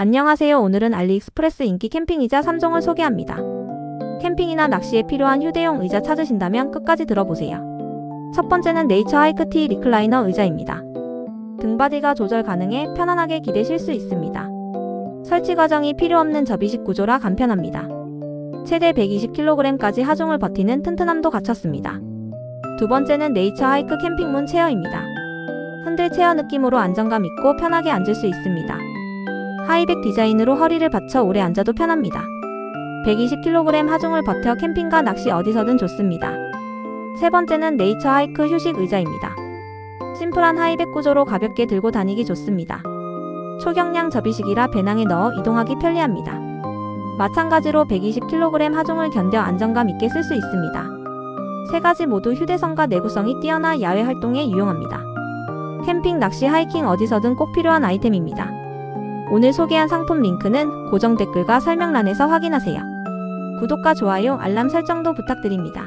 안녕하세요. 오늘은 알리익스프레스 인기 캠핑 의자 3종을 소개합니다. 캠핑이나 낚시에 필요한 휴대용 의자 찾으신다면 끝까지 들어보세요. 첫 번째는 네이처 하이크 티 리클라이너 의자입니다. 등받이가 조절 가능해 편안하게 기대실 수 있습니다. 설치 과정이 필요 없는 접이식 구조라 간편합니다. 최대 120kg까지 하중을 버티는 튼튼함도 갖췄습니다. 두 번째는 네이처 하이크 캠핑문 체어입니다. 흔들 체어 느낌으로 안정감 있고 편하게 앉을 수 있습니다. 하이백 디자인으로 허리를 받쳐 오래 앉아도 편합니다. 120kg 하중을 버텨 캠핑과 낚시 어디서든 좋습니다. 세 번째는 네이처 하이크 휴식 의자입니다. 심플한 하이백 구조로 가볍게 들고 다니기 좋습니다. 초경량 접이식이라 배낭에 넣어 이동하기 편리합니다. 마찬가지로 120kg 하중을 견뎌 안정감 있게 쓸 수 있습니다. 세 가지 모두 휴대성과 내구성이 뛰어나 야외 활동에 유용합니다. 캠핑, 낚시, 하이킹 어디서든 꼭 필요한 아이템입니다. 오늘 소개한 상품 링크는 고정 댓글과 설명란에서 확인하세요. 구독과 좋아요, 알람 설정도 부탁드립니다.